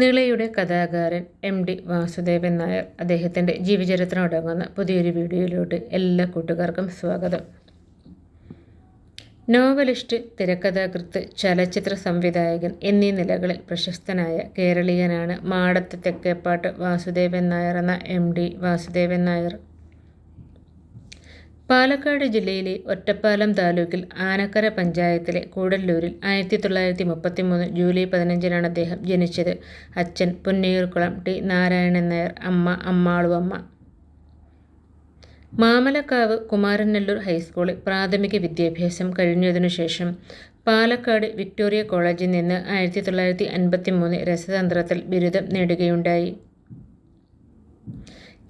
നിളയുടെ കഥാകാരൻ M D Vasudevan Nair അദ്ദേഹത്തിന്റെ ജീവചരിത്രം അടങ്ങുന്ന പുതിയൊരു വീഡിയോയിലോട്ട് എല്ലാ കൂട്ടുകാർക്കും സ്വാഗതം. നോവലിസ്റ്റ് തിരക്കഥാകൃത്ത് ചലച്ചിത്ര സംവിധായകൻ എന്നീ നിലകളിൽ പ്രശസ്തനായ കേരളീയനാണ് മാടത്ത് തെക്കേപ്പാട്ട് വാസുദേവൻ നായർ എന്ന എം ഡി വാസുദേവൻ നായർ. പാലക്കാട് ജില്ലയിലെ ഒറ്റപ്പാലം താലൂക്കിൽ ആനക്കര പഞ്ചായത്തിലെ കൂടല്ലൂരിൽ ആയിരത്തി തൊള്ളായിരത്തി മുപ്പത്തി മൂന്ന് ജൂലൈ പതിനഞ്ചിനാണ് അദ്ദേഹം ജനിച്ചത്. അച്ഛൻ പുന്നയൂർക്കുളം ടി നാരായണൻ നായർ അമ്മ അമ്മാളുവമ്മ. മാമലക്കാവ് കുമാരനെല്ലൂർ ഹൈസ്കൂളിൽ പ്രാഥമിക വിദ്യാഭ്യാസം കഴിഞ്ഞതിനു ശേഷം പാലക്കാട് വിക്ടോറിയ കോളേജിൽ നിന്ന് ആയിരത്തി തൊള്ളായിരത്തി അൻപത്തി മൂന്ന് രസതന്ത്രത്തിൽ ബിരുദം നേടുകയുണ്ടായി.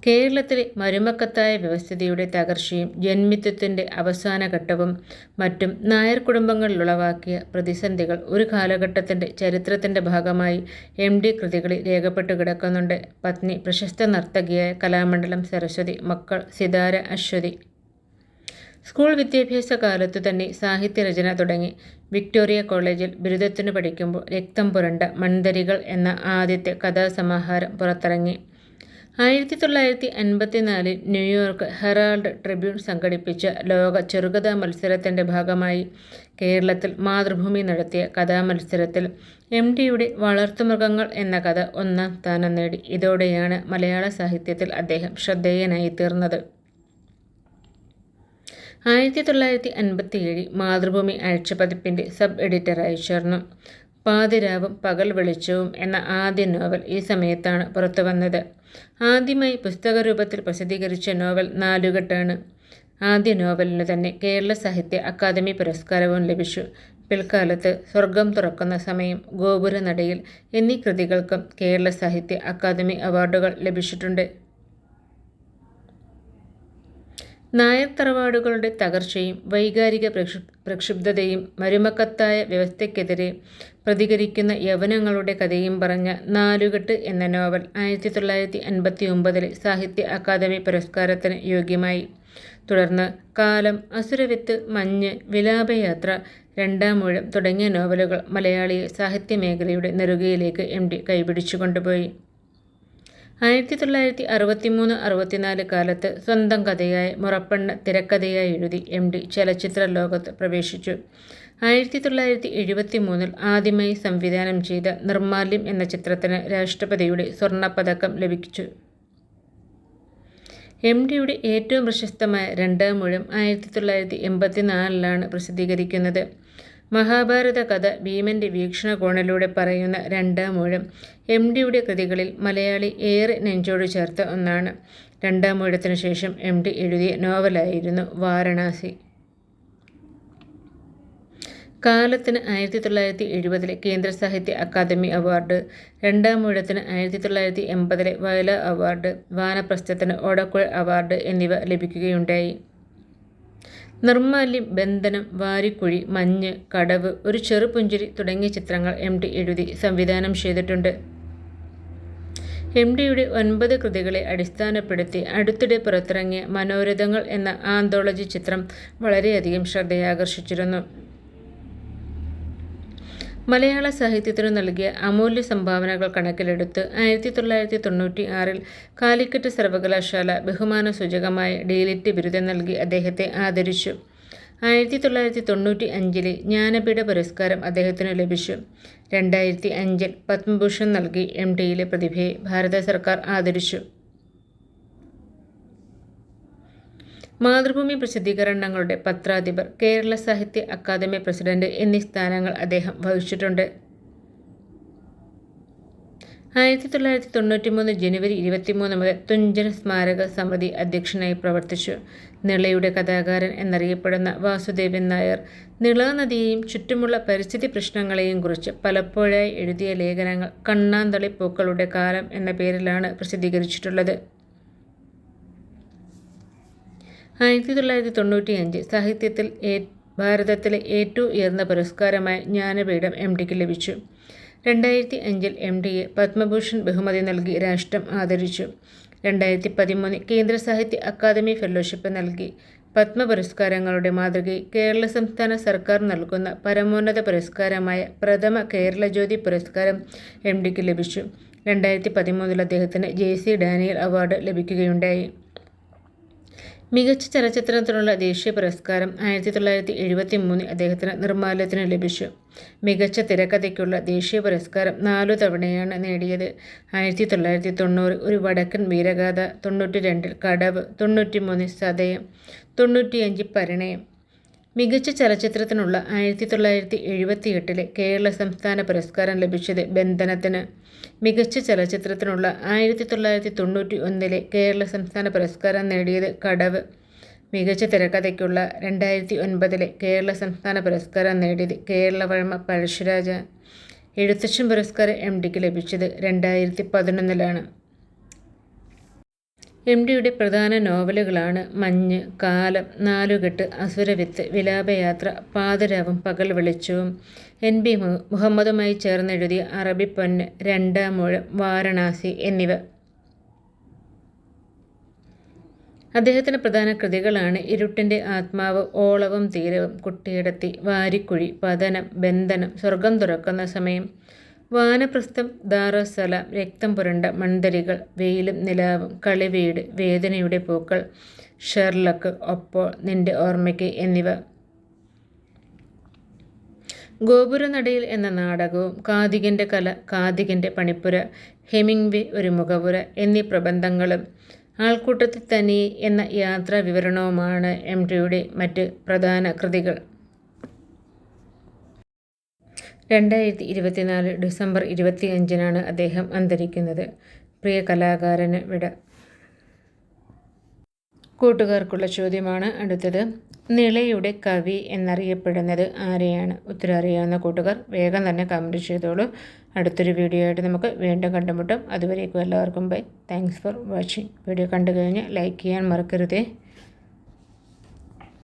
കേരളത്തിലെ മരുമക്കത്തായ വ്യവസ്ഥിതിയുടെ തകർച്ചയും ജന്മിത്വത്തിന്റെ അവസാന ഘട്ടവും മറ്റും നായർ കുടുംബങ്ങളിൽ ഉളവാക്കിയ പ്രതിസന്ധികൾ ഒരു കാലഘട്ടത്തിന്റെ ചരിത്രത്തിന്റെ ഭാഗമായി എം ഡി കൃതികളിൽ രേഖപ്പെട്ടു കിടക്കുന്നുണ്ട്. പത്നി പ്രശസ്ത നർത്തകിയായ കലാമണ്ഡലം സരസ്വതി മക്കൾ സിതാര അശ്വതി. സ്കൂൾ വിദ്യാഭ്യാസ കാലത്തു തന്നെ സാഹിത്യരചന തുടങ്ങി. വിക്ടോറിയ കോളേജിൽ ബിരുദത്തിന് പഠിക്കുമ്പോൾ രക്തം പുരണ്ട മൺതരികൾ എന്ന ആദ്യത്തെ കഥാസമാഹാരം പുറത്തിറങ്ങി. ആയിരത്തി തൊള്ളായിരത്തി അൻപത്തിനാലിൽ ന്യൂയോർക്ക് ഹെറാൾഡ് ട്രിബ്യൂൺ സംഘടിപ്പിച്ച ലോക ചെറുകഥാ മത്സരത്തിന്റെ ഭാഗമായി കേരളത്തിൽ മാതൃഭൂമി നടത്തിയ കഥാമത്സരത്തിൽ എം ഡിയുടെ വളർത്തുമൃഗങ്ങൾ എന്ന കഥ ഒന്നാം സ്ഥാനം നേടി. ഇതോടെയാണ് മലയാള സാഹിത്യത്തിൽ അദ്ദേഹം ശ്രദ്ധേയനായി തീർന്നത്. ആയിരത്തി തൊള്ളായിരത്തി അൻപത്തിയേഴിൽ മാതൃഭൂമി ആഴ്ചപ്പതിപ്പിന്റെ സബ് എഡിറ്ററായി ചേർന്നു. പാതിരാവും പകൽ വെളിച്ചവും എന്ന ആദ്യ നോവൽ ഈ സമയത്താണ് പുറത്തു വന്നത്. ആദ്യമായി പുസ്തക രൂപത്തിൽ പ്രസിദ്ധീകരിച്ച നോവൽ നാലുകെട്ടാണ്. ആദ്യ നോവലിന് തന്നെ കേരള സാഹിത്യ അക്കാദമി പുരസ്കാരവും ലഭിച്ചു. പിൽക്കാലത്ത് സ്വർഗം തുറക്കുന്ന സമയം ഗോപുര നടയിൽ എന്നീ കൃതികൾക്കും കേരള സാഹിത്യ അക്കാദമി അവാർഡുകൾ ലഭിച്ചിട്ടുണ്ട്. നായർ തറവാടുകളുടെ തകർച്ചയും വൈകാരിക പ്രക്ഷു പ്രക്ഷുബ്ധതയും മരുമക്കത്തായ വ്യവസ്ഥയ്ക്കെതിരെ പ്രതികരിക്കുന്ന യവനങ്ങളുടെ കഥയും പറഞ്ഞ നാലുകെട്ട് എന്ന നോവൽ ആയിരത്തി തൊള്ളായിരത്തി അൻപത്തി ഒമ്പതിലെ സാഹിത്യ അക്കാദമി പുരസ്കാരത്തിന് യോഗ്യമായി. തുടർന്ന് കാലം അസുരവിത്ത് മഞ്ഞ് വിലാപയാത്ര രണ്ടാം തുടങ്ങിയ നോവലുകൾ മലയാളിയെ സാഹിത്യമേഖലയുടെ നെറുകയിലേക്ക് എം ഡി കൈപിടിച്ചു കൊണ്ടുപോയി. ആയിരത്തി തൊള്ളായിരത്തി അറുപത്തി മൂന്ന് അറുപത്തിനാല് കാലത്ത് സ്വന്തം കഥയായ മുറപ്പെണ്ണ തിരക്കഥയായി എഴുതി എം ഡി ചലച്ചിത്ര ലോകത്ത് പ്രവേശിച്ചു. ആയിരത്തി തൊള്ളായിരത്തി എഴുപത്തി മൂന്നിൽ ആദ്യമായി സംവിധാനം ചെയ്ത നിർമാല്യം എന്ന ചിത്രത്തിന് രാഷ്ട്രപതിയുടെ സ്വർണപ്പതക്കം ലഭിച്ചു. എം ഡിയുടെ ഏറ്റവും പ്രശസ്തമായ രണ്ടാം മുഴം ആയിരത്തി തൊള്ളായിരത്തി എൺപത്തിനാലിലാണ് പ്രസിദ്ധീകരിക്കുന്നത്. മഹാഭാരത കഥ ഭീമന്റെ വീക്ഷണകോണിലൂടെ പറയുന്ന രണ്ടാം മൂഴം എം ഡിയുടെ കൃതികളിൽ മലയാളി ഏറെ നെഞ്ചോട് ചേർത്ത ഒന്നാണ്. രണ്ടാം മൂഴത്തിനു ശേഷം എം ഡി എഴുതിയ നോവലായിരുന്നു വാരണാസി. കാലത്തിന് ആയിരത്തി തൊള്ളായിരത്തി എഴുപതിലെ കേന്ദ്ര സാഹിത്യ അക്കാദമി അവാർഡ് രണ്ടാം മൂഴത്തിന് ആയിരത്തി തൊള്ളായിരത്തി എൺപതിലെ വയല അവാർഡ് വാനപ്രസ്ഥത്തിന് ഓടക്കുഴ അവാർഡ് എന്നിവ ലഭിക്കുകയുണ്ടായി. നിർമ്മാല്യം ബന്ധനം വാരിക്കുഴി മഞ്ഞ് കടവ് ഒരു ചെറുപുഞ്ചിരി തുടങ്ങിയ ചിത്രങ്ങൾ എം ടി എഴുതി സംവിധാനം ചെയ്തിട്ടുണ്ട്. എം ഡിയുടെ ഒൻപത് കൃതികളെ അടിസ്ഥാനപ്പെടുത്തി അടുത്തിടെ പുറത്തിറങ്ങിയ മനോരഥങ്ങൾ എന്ന ആന്തോളജി ചിത്രം വളരെയധികം ശ്രദ്ധയാകർഷിച്ചിരുന്നു. മലയാള സാഹിത്യത്തിനു നൽകിയ അമൂല്യ സംഭാവനകൾ കണക്കിലെടുത്ത് ആയിരത്തി തൊള്ളായിരത്തി തൊണ്ണൂറ്റി ആറിൽ കാലിക്കറ്റ് സർവകലാശാല ബഹുമാന സൂചകമായ ഡീലിറ്റ് ബിരുദം നൽകി അദ്ദേഹത്തെ ആദരിച്ചു. ആയിരത്തി തൊള്ളായിരത്തി തൊണ്ണൂറ്റി അഞ്ചിലെ ജ്ഞാനപീഠ പുരസ്കാരം അദ്ദേഹത്തിന് ലഭിച്ചു. രണ്ടായിരത്തി അഞ്ചിൽ പത്മഭൂഷൺ നൽകി എം ടിയിലെ പ്രതിഭയെ ഭാരത സർക്കാർ ആദരിച്ചു. മാതൃഭൂമി പ്രസിദ്ധീകരണങ്ങളുടെ പത്രാധിപർ കേരള സാഹിത്യ അക്കാദമി പ്രസിഡന്റ് എന്നീ സ്ഥാനങ്ങൾ അദ്ദേഹം വഹിച്ചിട്ടുണ്ട്. ആയിരത്തി തൊള്ളായിരത്തി തൊണ്ണൂറ്റി മൂന്ന് ജനുവരി ഇരുപത്തിമൂന്ന് മുതൽ തുഞ്ചൻ സ്മാരക സമിതി അധ്യക്ഷനായി പ്രവർത്തിച്ചു. നിളയുടെ കഥാകാരൻ എന്നറിയപ്പെടുന്ന വാസുദേവൻ നായർ നിള നദിയെയും ചുറ്റുമുള്ള പരിസ്ഥിതി പ്രശ്നങ്ങളെയും കുറിച്ച് പലപ്പോഴായി എഴുതിയ ലേഖനങ്ങൾ കണ്ണാന്തളി പൂക്കളുടെ കാലം എന്ന പേരിലാണ് പ്രസിദ്ധീകരിച്ചിട്ടുള്ളത്. ആയിരത്തി തൊള്ളായിരത്തി തൊണ്ണൂറ്റി അഞ്ച് സാഹിത്യത്തിൽ ഭാരതത്തിലെ ഏറ്റവും ഉയർന്ന പുരസ്കാരമായ ജ്ഞാനപീഠം എം ഡിക്ക് ലഭിച്ചു. രണ്ടായിരത്തി അഞ്ചിൽ എം ഡിയെ പത്മഭൂഷൺ ബഹുമതി നൽകി രാഷ്ട്രം ആദരിച്ചു. രണ്ടായിരത്തി പതിമൂന്ന് കേന്ദ്ര സാഹിത്യ അക്കാദമി ഫെലോഷിപ്പ് നൽകി. പത്മ പുരസ്കാരങ്ങളുടെ മാതൃകയിൽ കേരള സംസ്ഥാന സർക്കാർ നൽകുന്ന പരമോന്നത പുരസ്കാരമായ പ്രഥമ കേരള ജ്യോതി പുരസ്കാരം എം ഡിക്ക് ലഭിച്ചു. രണ്ടായിരത്തി പതിമൂന്നിൽ അദ്ദേഹത്തിന് ജെ സി ഡാനിയൽ അവാർഡ് ലഭിക്കുകയുണ്ടായി. മികച്ച ചലച്ചിത്രത്തിനുള്ള ദേശീയ പുരസ്കാരം ആയിരത്തി തൊള്ളായിരത്തി എഴുപത്തി മൂന്നിൽ അദ്ദേഹത്തിന് നിർമ്മാല്യത്തിന് ലഭിച്ചു. മികച്ച തിരക്കഥയ്ക്കുള്ള ദേശീയ പുരസ്കാരം നാലു തവണയാണ് നേടിയത്. ആയിരത്തി തൊള്ളായിരത്തി തൊണ്ണൂറ് ഒരു വടക്കൻ വീരഗാഥ തൊണ്ണൂറ്റി രണ്ടിൽ കടവ് തൊണ്ണൂറ്റി മൂന്നിൽ സതയം തൊണ്ണൂറ്റിയഞ്ച് പരിണയം മികച്ച ചലച്ചിത്രത്തിനുള്ള ആയിരത്തി തൊള്ളായിരത്തി എഴുപത്തി എട്ടിലെ കേരള സംസ്ഥാന പുരസ്കാരം ലഭിച്ചത് ബന്ധനത്തിന്. മികച്ച ചലച്ചിത്രത്തിനുള്ള ആയിരത്തി തൊള്ളായിരത്തി തൊണ്ണൂറ്റി ഒന്നിലെ കേരള സംസ്ഥാന പുരസ്കാരം നേടിയത് കടവ്. മികച്ച തിരക്കഥയ്ക്കുള്ള രണ്ടായിരത്തി ഒൻപതിലെ കേരള സംസ്ഥാന പുരസ്കാരം നേടിയത് കേരളവർമ്മ പഴശ്ശിരാജ. എഴുത്തച്ഛൻ പുരസ്കാരം എം ഡിക്ക് ലഭിച്ചത് രണ്ടായിരത്തി പതിനൊന്നിലാണ് എം ഡിയുടെ പ്രധാന നോവലുകളാണ് മഞ്ഞ് കാലം നാലുകെട്ട് അസുരവിത്ത് വിലാപയാത്ര പാതിരാവും പകൽ വെളിച്ചവും. എൻ ബി മുഹമ്മദുമായി ചേർന്നെഴുതിയ അറബിപ്പൊന്ന് രണ്ടാം മുഴം വാരണാസി എന്നിവ. അദ്ദേഹത്തിന്റെ പ്രധാന കൃതികളാണ് ഇരുട്ടിന്റെ ആത്മാവ് ഓളവും തീരവും കുട്ടിയിടത്തി വാരിക്കുഴി പതനം ബന്ധനം സ്വർഗം തുറക്കുന്ന സമയം വാനപ്രസ്ഥം ദാറസലാം രക്തം പുരണ്ട മൺതരികൾ വെയിലും നിലാവും കളിവീട് വേദനയുടെ പൂക്കൾ ഷെർലക്ക് ഒപ്പോൾ നിന്റെ ഓർമ്മയ്ക്ക് എന്നിവ. ഗോപുരനടയിൽ എന്ന നാടകവും കാതികന്റെ കല കാതികന്റെ പണിപ്പുര ഹെമിംഗ്വേ ഒരു മുഖപുര എന്നീ പ്രബന്ധങ്ങളും ആൾക്കൂട്ടത്തിൽ തനി എന്ന യാത്രാ വിവരണവുമാണ് എം ടിയുടെ മറ്റ് പ്രധാന കൃതികൾ. രണ്ടായിരത്തി ഇരുപത്തിനാല് ഡിസംബർ ഇരുപത്തി അഞ്ചിനാണ് അദ്ദേഹം അന്തരിക്കുന്നത്. പ്രിയ കലാകാരന് വിട. കൂട്ടുകാർക്കുള്ള ചോദ്യമാണ് അടുത്തത്. നിളയുടെ കവി എന്നറിയപ്പെടുന്നത് ആരെയാണ്? ഉത്തരം അറിയാവുന്ന കൂട്ടുകാർ വേഗം തന്നെ കമന്റ് ചെയ്തോളൂ. അടുത്തൊരു വീഡിയോ ആയിട്ട് നമുക്ക് വീണ്ടും കണ്ടുമുട്ടും. അതുവരേക്കും എല്ലാവർക്കും bye thanks for watching video കണ്ടു കഴിഞ്ഞ് ലൈക്ക് ചെയ്യാൻ മറക്കരുതേ.